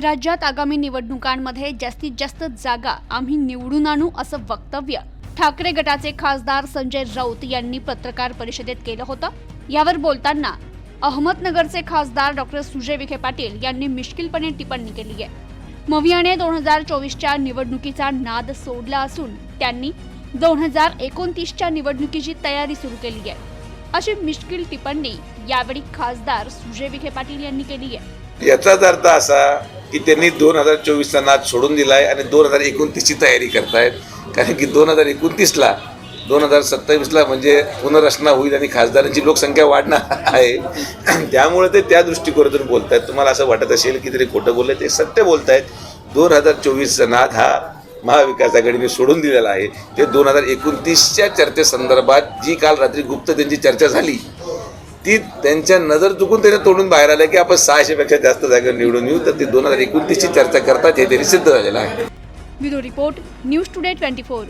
राज्यात आगामी निवडणुकांमध्ये जास्तीत जास्त जागा आम्ही निवडून आणू असं वक्तव्य ठाकरे गटाचे खासदार संजय राऊत यांनी पत्रकार परिषदेत केलं होतं. यावर बोलताना अहमदनगरचे खासदार डॉक्टर सुजय विखे पाटील यांनी मिश्किलपणे टिप्पणी केली आहे. मवियाने दोन हजार चोवीसच्या निवडणुकीचा नाद सोडला असून त्यांनी दोन हजार एकोणतीसच्या निवडणुकीची तयारी सुरू केली आहे. अशी मिश्किल टिप्पणी यावेळी खासदार सुजय विखे पाटील यांनी केली आहे. याचाच अर्थ असा की त्यांनी दोन हजार चोवीसचा नाद सोडून दिला आहे आणि दोन हजार एकोणतीसची तयारी करतायत. कारण की दोन हजार एकोणतीसला दोन हजार सत्तावीसला म्हणजे पुनर्रचना होईल आणि खासदारांची लोकसंख्या वाढणार आहे. त्यामुळे ते त्या दृष्टिकोनातून बोलत आहेत तुम्हाला असं वाटत असेल की तरी खोटं बोलले ते सत्य बोलत आहेत दोन हजार चोवीसचा नाद हा महाविकास आघाडीने सोडून दिलेला आहे. ते दोन हजार एकोणतीसच्या चर्चेसंदर्भात जी काल रात्री गुप्त त्यांची चर्चा झाली ती त्यांच्या नजर चुकून त्याने तोडून बाहेर आलं की आपण सहाशेपेक्षा जास्त जागा निवडून येऊ. तर ती दोन हजार एकोणतीसची चर्चा करतात हे तरी सिद्ध झालेलं आहे. Bureau report news today twenty four.